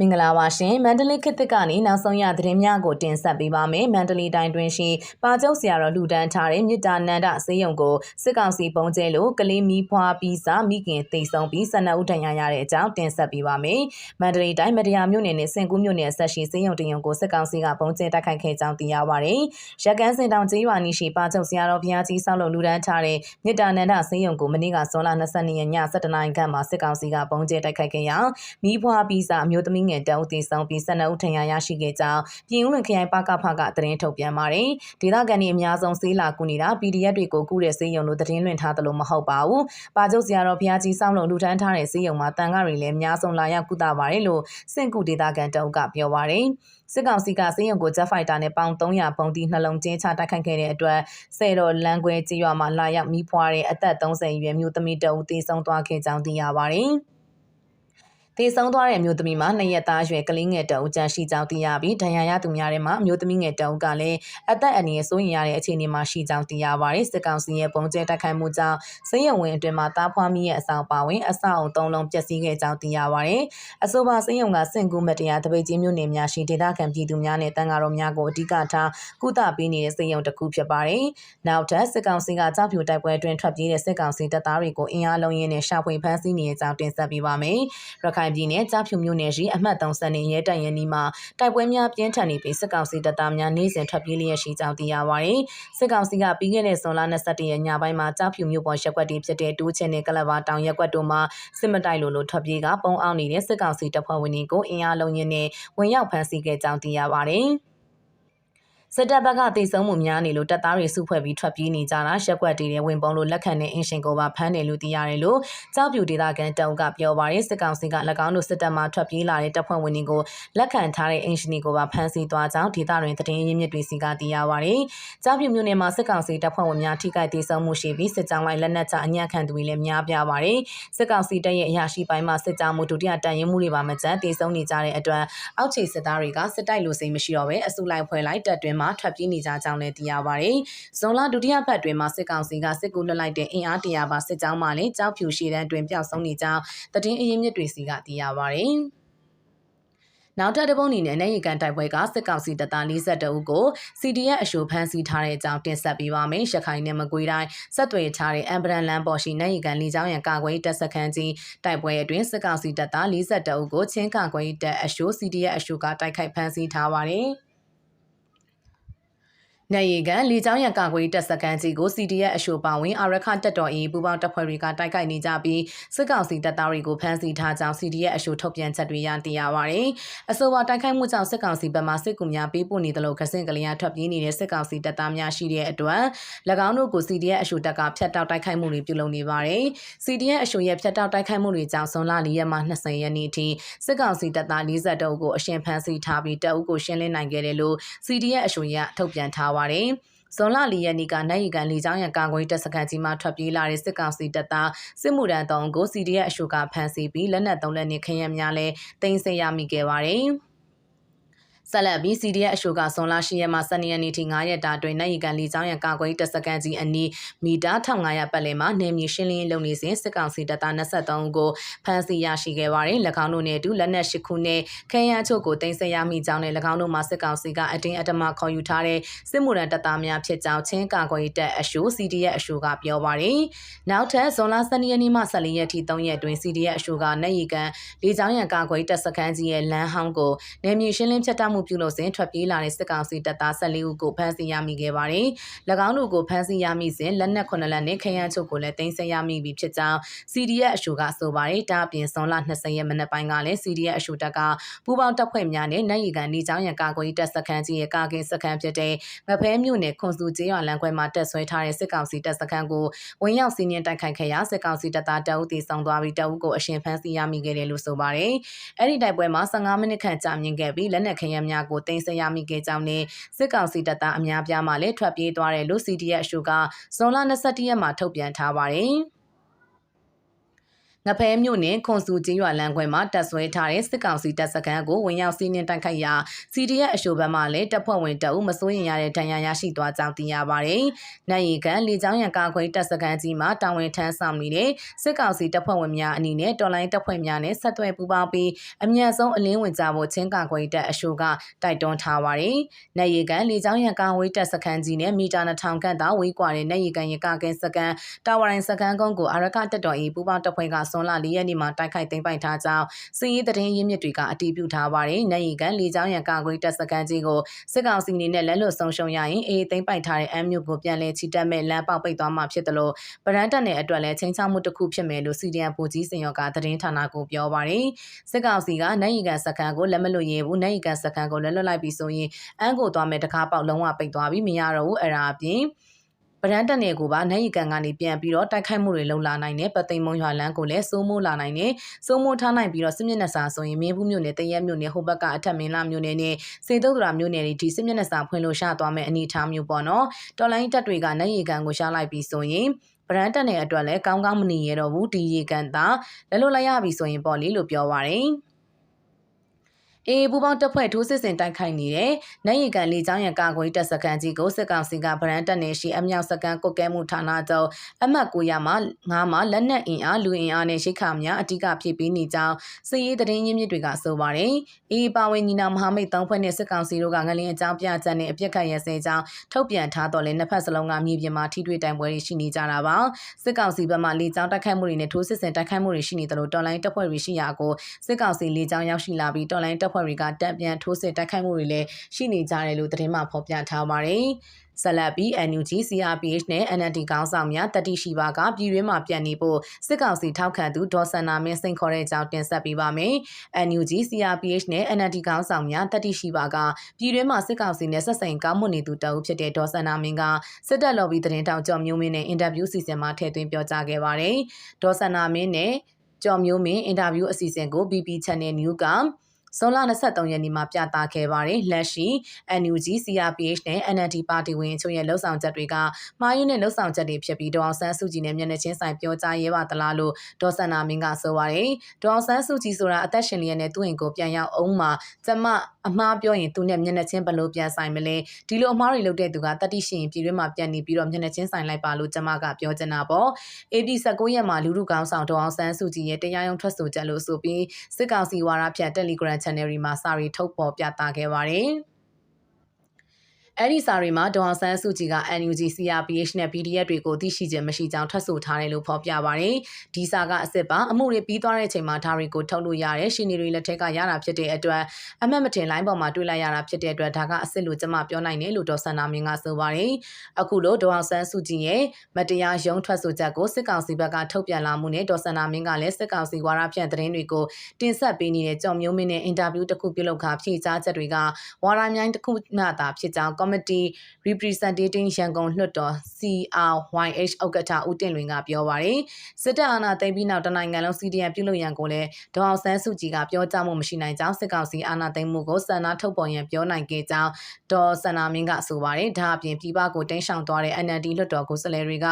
မင်္ဂလာပါရှင်မန္တလေးခေတ်သစ်ကနေနောက်ဆုံးရသတင်းများကိုတင်ဆက်ပေးပါမယ်မန္တလေးတိုင်းတွင်ရှိပါကျုပ်ဆရာတော်လူတန်းထားတဲ့မြစ်တာနန္ဒဆေးရုံကိုစစ်ကောင်စီပုံကျဲလို့ကလေးမီးဖွားပြီးစာမိခင်တိတ်ဆုံးပြီးဆန္ဒဥထံရရတဲ့အကြောင်းတင်ဆက်ပေးပါမယ်မန္တလေးတိုင်းမတရားမြို့နယ်နဲ့စင်ကူးမြို့နယ်ဆက်ရှိဆေးရုံတရုံကိုစစ်ကောင်စီကပုံကျဲတိုက်ခိုက်ခဲ့ကြောင်းသိရပါတယ်ရက်ကန်းစင်တောင်ကျေးရွာနီရှိပါကျုပ်ဆရာတော်ဘုရားကြီးဆောက်လုပ်လူတန်းထားတဲ့မြစ်တာနန္ဒဆေးရုံကိုမနေ့ကဇွန်လ22ရက်ည7:00နာရီခန့်မှာစစ်ကောင်စီကပုံကျဲတိုက်ခိုက်ခဲ့ရာမီးဖွားပြီးစာအမျိုးသမီးငယ်တအုပ်တည်ဆောင်ပြီး12ဦးထံရရရှိခဲ့ကြောင်းပြည်ဦးလွင်ခရိုင်ပကဖကသတင်းထုတ်ပြန်ပါတယ်။ဒေသခံတွေအများဆုံးဆေးလာကူနေတာ PDF တွေကိုကူတဲ့ဆေးရုံလို့သတင်းလွှင့်ထားသလိုမဟုတ်ပါဘူး။ပါကျုပ်ဆရာတော်ဘုရားကြီးစောင်းလုံးလူထမ်းထားတဲ့ဆေးရုံမှာတန်ခါတွေလည်းအများဆုံးလာရောက်ကုသပါတယ်လို့စင့်ကူဒေသခံတအုပ်ကပြောပါတယ်။စစ်ကောင်စီကစေယုံကိုဂျက်ဖိုက်တာနဲ့ပေါင်300ပုံတီနှလုံးကျင်းချတိုက်ခိုက်ခဲ့တဲ့အတွက်ဆယ်တော်လန်ခွဲကြေးရွာမှာလာရောက်မိဖွားတဲ့အသက်30အရွယ်မျိုးသမီးတအုပ်တေဆုံးသွားခဲ့ကြောင်းသိရပါတယ်။ တေဆုံးသွားတဲ့အမျိုးသမီးမှာနှစ်ရက်သားရွယ်ကလေးငယ်တအုပ်ကြရှိကြောင်းသိရပြီးဒဏ်ရာရသူများထဲမှာအမျိုးသမီးငယ်တအုပ်ကလည်းအသက်အန္တရာယ်စိုးရိမ်ရတဲ့အခြေအနေမှာရှိကြောင်းသိရပါတယ်စစ်ကောင်စီရဲ့ပုံကျဲတိုက်ခိုက်မှုကြောင့်စိရဝင်အတွင်းမှာတားဖွားမိရဲ့အဆောင်ပါဝင်အဆောက်အုံသုံးလုံးပျက်စီးခဲ့ကြောင်းသိရပါတယ်အဆိုပါစိရုံကစင်ကူးမတရားတပိတ်ကြီးမျိုးနယ်များရှိဒေသခံပြည်သူများနဲ့တန်ဃာတော်များကိုအဓိကထားကုသပေးနေတဲ့စိရုံတစ်ခုဖြစ်ပါတယ်နောက်ထပ်စစ်ကောင်စီကကြောက်ဖြူတိုက်ပွဲအတွင်းထွက်ပြေးတဲ့စစ်ကောင်စီတပ်သားတွေကိုအင်အားလုံးရင်းနဲ့ရှာဖွေဖမ်းဆီးနေကြောင်းတင်ဆက်ပေးပါမယ်ရခိုင်ပြည်နယ်ကြားဖြူမြို့နယ်ရှိအမှတ်3စနေရဲတိုင်ရနီမှာတိုက်ပွဲများပြင်းထန်နေပြီးစစ်ကောင်စီတပ်သားများနေစဉ်ထွက်ပြေးလျက်ရှိကြောင်းသိရပါတယ်။စစ်ကောင်စီကပြီးခဲ့တဲ့ဇွန်လ22ရက်ညပိုင်းမှာကြားဖြူမြို့ပေါ်ရက်ွက်တီဖြစ်တဲ့တိုးချင်နဲ့ကလဘာတောင်ရက်ွက်တို့မှာစစ်မတိုက်လို့လို့ထွက်ပြေးကပုံအောင်နေတဲ့စစ်ကောင်စီတပ်ဖွဲ့ဝင်တွေကိုအင်အားလုံးရင်းနဲ့ဝင်ရောက်ဖမ်းဆီးခဲ့ကြောင်းသိရပါတယ်။ စစ်တပ်ဘက်ကတိတ်ဆုံးမှုများနေလို့တပ်သားတွေစုဖွဲ့ပြီးထွက်ပြေးနေကြတာရက်ွက်တီတွေဝင်ပုံလို့လက်ခံတဲ့အင်ရှင်ကိုပါဖမ်းတယ်လို့သိရတယ်လို့ကြောက်ပြူဒေသခံတောင်ကပြောပါရယ်စစ်ကောင်စီက၎င်းတို့စစ်တပ်မှထွက်ပြေးလာတဲ့တပ်ဖွဲ့ဝင်တွေကိုလက်ခံထားတဲ့အင်ရှင်ကိုပါဖမ်းဆီးသွားကြောင်းဒေသတွင်သတင်းရင်းမြစ်တွေစီကသိရပါရယ်ကြောက်ပြူမြို့နယ်မှာစစ်ကောင်စီတပ်ဖွဲ့ဝင်များထိခိုက်ဒေဆုံးမှုရှိပြီးစစ်ကြောင်းလိုက်လက်နက်ချအညံ့ခံသူတွေလည်းများပြားပါရယ်စစ်ကောင်စီတပ်ရဲ့အရာရှိပိုင်းမှာစစ်ကြောင်းမှုဒုတိယတန်ရင်မှုတွေပါမကျန်ဒေဆုံးနေကြတဲ့အတွက်အောက်ခြေစစ်သားတွေကစစ်တိုက်လို့စိတ်မရှိတော့ဘဲအစုလိုက်ဖွဲ့လိုက်တပ်တွင်မှထွက်ပြေးနေကြကြောင်းလည်းသိရပါတယ်။ဇွန်လဒုတိယပတ်တွင်မှစစ်ကောင်စီကစစ်ကူလွှတ်လိုက်တဲ့အင်အားတရာပါစစ်ကြောင်းမှလည်းကြောက်ဖြူရှည်တန်းတွင်ပျောက်ဆုံးနေကြောင်းတည်င်းအရင်မြစ်တွေစီကသိရပါတယ်။နောက်ထပ်တစ်ပုံအနေနဲ့နိုင်ရကန်တိုက်ပွဲကစစ်ကောင်စီတပ်သား42ဦးကို CDF အရှိုဖမ်းဆီးထားတဲ့အကြောင်းတင်ဆက်ပေးပါမယ်။ရခိုင်နဲ့မကွေးတိုင်းဆက်သွယ်ထားတဲ့အမ်ဘရန်လန်ပေါ်ရှိနိုင်ရကန်လီချောင်းရန်ကာကွယ်တပ်စခန်းကြီးတိုက်ပွဲအတွင်းစစ်ကောင်စီတပ်သား42ဦးကိုချင်းကာကွယ်တပ်အရှို CDF အရှိုကတိုက်ခိုက်ဖမ်းဆီးထားပါတယ်။ နိုင်ရီကန်လေကြောင်းရန်ကာကွယ်တပ်စခန်းကြီးကို CDF အရှိုပါဝင်အာရခတက်တော်အေးပူပေါင်းတပ်ဖွဲ့တွေကတိုက်ခိုက်နေကြပြီးစစ်ကောင်စီတပ်သားတွေကိုဖမ်းဆီးထားကြောင်း CDF အရှိုထုတ်ပြန်ချက်တွေရသိရပါဗျ။အဆိုပါတိုက်ခိုက်မှုကြောင့်စစ်ကောင်စီဘက်မှစစ်ကူများပေးပို့နေတယ်လို့ခစင်ကလေးရထွက်ပြေးနေတဲ့စစ်ကောင်စီတပ်သားများရှိတဲ့အတွက်၎င်းတို့ကို CDF အရှိုတပ်ကဖျက်တောက်တိုက်ခိုက်မှုတွေပြုလုပ်နေပါတယ်။ CDF အရှိုရဲ့ဖျက်တောက်တိုက်ခိုက်မှုတွေကြောင့်ဇွန်လ၄ရက်မှ20ရက်နေ့ထိစစ်ကောင်စီတပ်သား40တောက်ကိုအရှင်ဖမ်းဆီးထားပြီးတအုပ်ကိုရှင်းလင်းနိုင်ခဲ့တယ်လို့ CDF အရှိုရထုတ်ပြန်ထားပါတယ်။ဇွန်လ၄ရက်နေ့ကနိုင်ရီကန်လေကြောင်းရန်ကာကွယ်တပ်စခန်းကြီးမှထွက်ပြေးလာတဲ့စစ်ကောင်စီတပ်သားစစ်မှုထမ်းတောင်ကို CDF အရှိုကဖမ်းဆီးပြီးလက်နက်သုံးလက်နဲ့ခရမ်းများလဲတင်ဆက်ရမိခဲ့ပါတယ်။ ဆက်လက်ပြီး CDF အရှိုကဇွန်လ10ရက်မှ12ရက်နေ့ထိ9ရက်တာတွင်နိုင်ရီကန်လီကျောင်းရန်ကာကွယ်တပ်စခန်းကြီးအနီးမီတာ1500ပတ်လည်မှာနေမြေရှင်းလင်းလုပ်နေစဉ်စစ်ကောင်စီတပ်သား23ဦးကိုဖမ်းဆီးရရှိခဲ့ပါတယ်။၎င်းတို့နဲ့အတူလက်နက်၈ခုနဲ့ခဲယမ်းချုပ်ကိုတင်ဆက်ရမိကြောင်းနဲ့၎င်းတို့မှစစ်ကောင်စီကအတင်းအဓမ္မခေါ်ယူထားတဲ့စစ်မှုထမ်းတပ်သားများဖြစ်ကြောင်းချင်းကာကွယ်တပ်အရှို CDF အရှိုကပြောပါတယ်။နောက်ထပ်ဇွန်လ12ရက်နေ့မှ14ရက်ထိ3ရက်တွင် CDF အရှိုကနိုင်ရီကန်လေကျောင်းရန်ကာကွယ်တပ်စခန်းကြီးရဲ့လမ်းဟောင်းကိုနေမြေရှင်းလင်းဖြတ်တောက်မှုပြုလုပ်စဉ်ထွက်ပြေးလာတဲ့စစ်ကောင်စီတပ်သား14ဦးကိုဖမ်းဆီးရမိခဲ့ပါတယ်။၎င်းတို့ကိုဖမ်းဆီးရမိစဉ်လက်နက်9လက်နဲ့ခရမ်းချုပ်ကိုလည်းတင်ဆက်ရမိပြီဖြစ်ကြောင်း CDF အရှိုကဆိုပါတယ်။ဒါအပြင်ဇွန်လ20ရက်မနက်ပိုင်းကလည်း CDF အရှိုတပ်ကပူးပေါင်းတပ်ဖွဲ့များနဲ့နိုင်ရီကန်နေကြောင်းရန်ကာကွယ်တပ်စခန်းကြီးရဲ့ကာကင်းစခန်းဖြစ်တဲ့မဖဲမြို့နယ်ခွန်စုကျေးရွာလမ်းခွဲမှာတက်ဆွဲထားတဲ့စစ်ကောင်စီတပ်စခန်းကိုဝင်ရောက်စီးနင်းတိုက်ခိုက်ခဲ့ရာစစ်ကောင်စီတပ်သားတအုပ်တီဆောင်သွားပြီးတအုပ်ကိုအရှင်ဖမ်းဆီးရမိခဲ့တယ်လို့ဆိုပါတယ်။အဲ့ဒီတိုက်ပွဲမှာ15မိနစ်ခန့်ကြာမြင့်ခဲ့ပြီးလက်နက်ခရမ်းများကိုတင်ဆက်ရမိခဲ့ကြောင်းနဲ့စစ်ကောင်စီတပ်သားအများပြားမှလည်းထွက်ပြေးသွားတယ်လို့ CDF အရှုကဇွန်လ22ရက်မှာထုတ်ပြန်ထားပါတယ်။ ငဖဲမြို့နယ်ခွန်စုကျေးရွာလမ်းခွဲမှာတပ်ဆွဲထားတဲ့စစ်ကောင်စီတပ်စခန်းကိုဝင်ရောက်စီးနင်းတိုက်ခိုက်ရာ CDF အရှို့ဘက်မှလည်းတပ်ဖွဲ့ဝင်တအုပ်မစိုးရင်ရတဲ့ဒဏ်ရာရရှိသွားကြောင်းသိရပါတယ်။နိုင်ရီကန်လေကြောင်းရန်ကာခွဲတပ်စခန်းကြီးမှာတာဝန်ထမ်းဆောင်နေတဲ့စစ်ကောင်စီတပ်ဖွဲ့ဝင်များအနေနဲ့တော်လိုင်းတပ်ဖွဲ့များနဲ့ဆက်သွယ်ပူးပေါင်းပြီးအမြန်ဆုံးအလင်းဝင်ကြဖို့ချင်းကာခွဲတပ်အရှို့ကတိုက်တွန်းထားပါတယ်။နိုင်ရီကန်လေကြောင်းရန်ကာခွဲတပ်စခန်းကြီးနဲ့မီတာ2000ခန့်သာဝေးကွာတဲ့နိုင်ရီကန်ရကာကင်းစခန်းတာဝရိုင်းစခန်းကုန်းကိုအာရကတပ်တော်၏ပူးပေါင်းတပ်ဖွဲ့ကဆွန်လာ၄ရက်နေ့မှာတိုက်ခိုက်သိမ်းပိုက်ထားကြောင်းစီးရီးသတင်းရင်းမြစ်တွေကအတည်ပြုထားပါတယ်။နိုင်ရီကန်လေကြောင်းရန်ကာကွယ်တပ်စခန်းကြီးကိုစစ်ကောင်စီအနေနဲ့လက်လွတ်ဆုံးရှုံးရရင်အေးသိမ်းပိုက်ထားတဲ့အမ်းမြို့ကိုပြန်လည်ချီတက်မဲ့လမ်းပေါက်ပိတ်သွားမှာဖြစ်တယ်လို့ဗရန်တက်နယ်အတွက်လည်းချင်းချောက်မှုတစ်ခုဖြစ်မယ်လို့စီဒီအန်ပူကြီးစင်ရောကသတင်းဌာနကိုပြောပါတယ်။စစ်ကောင်စီကနိုင်ရီကန်စခန်းကိုလက်မလွတ်ရဲဘူးနိုင်ရီကန်စခန်းကိုလက်လွတ်လိုက်ပြီးဆိုရင်အမ်းကိုသွားမဲ့တကားပေါက်လုံးဝပိတ်သွားပြီးမရတော့ဘူးအဲ့ဒါအပြင် ဗရန်တက်နယ်ကိုပါနိုင်ရီကန်ကနေပြန်ပြီးတော့တိုက်ခိုက်မှုတွေလုံလာနိုင်တယ်ပသိမ်မုံရွာလန်းကိုလည်းစိုးမိုးလာနိုင်တယ်စိုးမိုးထားနိုင်ပြီးတော့စစ်မျက်နှာစာဆိုရင်မင်းဘူးမြို့နယ်တရက်မြို့နယ်ဟိုဘက်ကအထက်မင်းလာမြို့နယ်နဲ့စေတုဒ္ဒရာမြို့နယ်တွေဒီစစ်မျက်နှာစာဖွင့်လို့ရှာသွားမယ့်အနေအထားမျိုးပေါ့နော်တော်လိုင်းတက်တွေကနိုင်ရီကန်ကိုရှာလိုက်ပြီးဆိုရင်ဗရန်တက်နယ်အတွက်လည်းကောင်းကောင်းမနေရတော့ဘူးဒီရေကန်သာလက်လွတ်လိုက်ရပြီဆိုရင်ပေါ့လေလို့ပြောပါရယ် အေးပူပေါင်းတပ်ဖွဲ့ထိုးစစ်ဆင်တိုက်ခိုက်နေတဲ့နိုင်ရီကန်လေကြောင်းရန်ကာကွယ်တပ်စခန်းကြီးကိုစစ်ကောင်စီကဗရန်တက်နေရှိအမြောက်စကန်ကုတ်ကဲမှုဌာနချုပ်အမှတ်9ရမှာ9မှာလက်နက်အင်အားလူအင်အားနဲ့ရှိခါများအတိကဖြစ်ပြီးနေကြောင်းစစ်ရေးသတင်းရင်းမြစ်တွေကဆိုပါတယ်။အေးပါဝင်ညီနာမဟာမိတ်သုံးဖွဲ့နဲ့စစ်ကောင်စီတို့ကငလင်းအကြောင်းပြချက်နဲ့အပြစ်ခတ်ရစဲကြောင်းထုတ်ပြန်ထားတော့လဲနှစ်ဖက်စလုံးကမြေပြင်မှာထိတွေ့တိုင်ပွဲတွေရှိနေကြတာပါ။စစ်ကောင်စီဘက်မှလေကြောင်းတိုက်ခိုက်မှုတွေနဲ့ထိုးစစ်ဆင်တိုက်ခိုက်မှုတွေရှိနေတယ်လို့တော်လိုင်းတပ်ဖွဲ့တွေရှိရာကိုစစ်ကောင်စီလေကြောင်းရောက်ရှိလာပြီးတော်လိုင်းတပ်ဖွဲ့တွေကတပ်ပြန်ထိုးစစ်တိုက်ခိုက်မှုတွေလည်းရှိနေကြတယ်လို့သတင်းမှဖော်ပြထားပါတယ်။ဆက်လက်ပြီး NUG CRPH နဲ့ NLD ကောင်းဆောင်များတတိရှိပါကပြည်တွင်းမှာပြန်နေဖို့စစ်ကောင်စီထောက်ခံသူဒေါ်စန္နာမင်းစိန်ခေါ်တဲ့အကြောင်းတင်ဆက်ပေးပါမယ်။ NUG CRPH နဲ့ NLD ကောင်းဆောင်များတတိရှိပါကပြည်တွင်းမှာစစ်ကောင်စီနဲ့ဆက်ဆံကောင်းမွန်နေသူတအုပ်ဖြစ်တဲ့ဒေါ်စန္နာမင်းကစစ်တပ်လော်ဘီသတင်းတောက်ကြော်မျိုးမင်းနဲ့အင်တာဗျူးစီစဉ်မှာထည့်သွင်းပြောကြားခဲ့ပါတယ်။ဒေါ်စန္နာမင်းနဲ့ကြော်မျိုးမင်းအင်တာဗျူးအစီအစဉ်ကို BP Channel News က ဇွန်လ23ရက်နေ့မှာပြသခဲ့ပါတယ်။လက်ရှိ NUG CRPH နဲ့ NLD ပါတီဝင်ချို့ရဲ့လှုပ်ဆောင်ချက်တွေကမှားယွင်းတဲ့လှုပ်ဆောင်ချက်တွေဖြစ်ပြီးဒေါအောင်ဆန်းစုကြည်နဲ့မျက်နှာချင်းဆိုင်ပြောကြားရဲပါသလားလို့ဒေါ်စန္နာမင်းကဆိုပါတယ်။ဒေါအောင်ဆန်းစုကြည်ဆိုတာအသက်ရှင်လျက်နဲ့သူ့အိမ်ကိုပြန်ရောက်အောင်မှာကျမအမှားပြောရင်သူနဲ့မျက်နှာချင်းဘယ်လိုပြန်ဆိုင်မလဲဒီလိုအမှားတွေလုပ်တဲ့သူကတတိရှိရင်ပြည်တွင်းမှာပြန်နေပြီးတော့မျက်နှာချင်းဆိုင်လိုက်ပါလို့ကျမကပြောချင်တာပေါ့ AP 19ရက်မှာလူလူကောင်းဆောင်ဒေါအောင်ဆန်းစုကြည်ရဲ့တရားရုံးထွက်ဆိုချက်လို့ဆိုပြီးစစ်ကောင်စီဝါဒဖြန့် Telegram Channel တွေမှာစာရီထုတ်ပေါ်ပြသခဲ့ပါတယ်။ အဲ့ဒီစာတွေမှာဒေါအောင်ဆန်းစုကြည်က NUG CRPH နဲ့ PDF တွေကိုသိရှိခြင်းမရှိကြောင်းထွက်ဆိုထားတယ်လို့ဖော်ပြပါရယ်ဒီစာကအစ်စ်ပါအမှုတွေပြီးသွားတဲ့အချိန်မှာဒါတွေကိုထုတ်လို့ရတယ်ရှင်နေတွေလက်ထက်ကရတာဖြစ်တဲ့အတွက်အမှတ်မတင်လိုင်းပေါ်မှာတွေ့လိုက်ရတာဖြစ်တဲ့အတွက်ဒါကအစ်စ်လို့ကျွန်မပြောနိုင်တယ်လို့ဒေါ်စန္နာမင်းကဆိုပါရယ်အခုလိုဒေါအောင်ဆန်းစုကြည်ရဲ့မတရားရုံးထွက်ဆိုချက်ကိုစစ်ကောင်စီဘက်ကထုတ်ပြန်လာမှုနဲ့ဒေါ်စန္နာမင်းကလည်းစစ်ကောင်စီဝါရဖြန့်သတင်းတွေကိုတင်ဆက်ပေးနေတဲ့ကြော်မျိုးမင်းနဲ့အင်တာဗျူးတစ်ခုပြုလုပ်ခါဖြေကြားချက်တွေကဝါရမြိုင်းတစ်ခုမှသာဖြစ်ကြောင်း Committee Representing ရန်ကုန်လွှတ်တော် CRYH ဥက္ကဋ္ဌဦးတင်လွင်ကပြောပါရယ်စစ်တပ်အာဏာသိမ်းပြီးနောက်တနိုင်ငံလုံး CDM ပြုလုပ်ရန်ကိုလည်းဒေါအောင်ဆန်းစုကြည်ကပြောကြားမှုမရှိနိုင်ကြောင်းစစ်ကောင်စီအာဏာသိမ်းမှုကိုစံနာထုတ်ပေါ်ရန်ပြောနိုင်ခဲ့ကြောင်းဒေါ်စန္နာမင်းကဆိုပါရယ်ဒါအပြင်ပြည်ပကိုတင်းရှောင်သွားတဲ့ NLD လွှတ်တော်ကိုယ်စားလှယ်တွေက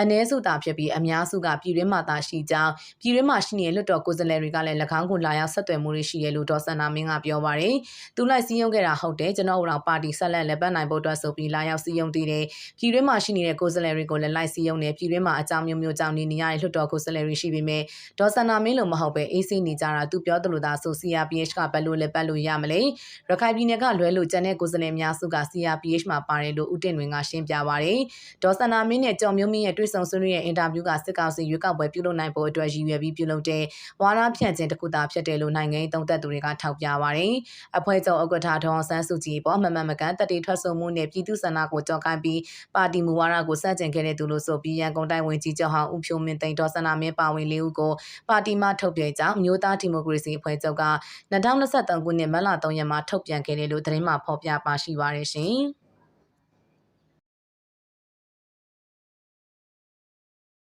အ ਨੇ စုတာဖြစ်ပြီးအများစုကပြည်တွင်းမှာသာရှိကြောင်းပြည်တွင်းမှာရှိနေတဲ့လွှတ်တော်ကိုယ်စားလှယ်တွေကလည်း၎င်းကိုလာရောက်ဆက်သွယ်မှုတွေရှိရလို့ဒေါ်စန္နာမင်းကပြောပါရယ်သူလိုက်စည်းရုံးခဲ့တာဟုတ်တယ်ကျွန်တော်တို့ပါတီဆက်လက်လက်ပတ်နိုင်ဖို့အတွက်ဆိုပြီးလာရောက်စည်းရုံးတည်တယ်ပြည်တွင်းမှာရှိနေတဲ့ကိုယ်စားလှယ်တွေကိုလည်းလိုက်စည်းရုံးတယ်ပြည်တွင်းမှာအကြောင်းမျိုးမျိုးကြောင့်နေနေရတဲ့လွှတ်တော်ကိုယ်စားလှယ်တွေရှိပေမဲ့ဒေါ်စန္နာမင်းလိုမဟုတ်ပဲအေးဆေးနေကြတာသူပြောသလိုသာဆို CRPH ကဘယ်လိုလဲပတ်လို့ရမလဲရခိုင်ပြည်နယ်ကလွဲလို့ကျန်တဲ့ကိုယ်စားလှယ်များစုက CRPH မှာပါတယ်လို့ဦးတင်တွင်ကရှင်းပြပါတယ်ဒေါ်စန္နာမင်းနဲ့ကျော်မျိုးမင်းရဲ့တွေ့ဆုံဆွေးနွေးရဲ့အင်တာဗျူးကစစ်ကောင်စီရွေးကောက်ပွဲပြုလုပ်နိုင်ဖို့အတွက်ရည်ရွယ်ပြီးပြုလုပ်တဲ့ဝါဒဖြန့်ခြင်းတစ်ခုသာဖြစ်တယ်လို့နိုင်ငံရေးသုံးသပ်သူတွေကထောက်ပြပါတယ်အဖွဲ့ချုပ်ဥက္ကဋ္ဌဒေါ်ဆန်းစုကြည်ပေါ်မမှန်မကန်တတိထွက်ဆိုမှုနဲ့ပြည်သူ့ဆန္ဒကိုကြော်ကိုင်းပြီးပါတီမူဝါဒကိုစတင်ခဲ့တဲ့သူလို့ဆိုပြီးရန်ကုန်တိုင်းဝန်ကြီးချုပ်ဟောင်းဦးဖြိုးမင်းသိန်းဒေါ်စနာမင်းပါဝင်လေးဦးကိုပါတီမှထုတ်ပြန်ကြောင်းမျိုးသားဒီမိုကရေစီအဖွဲ့ချုပ်က2023ခုနှစ်မတ်လ3ရက်မှာထုတ်ပြန်ခဲ့တယ်လို့သတင်းမှဖော်ပြပါရှိပါရရှင်။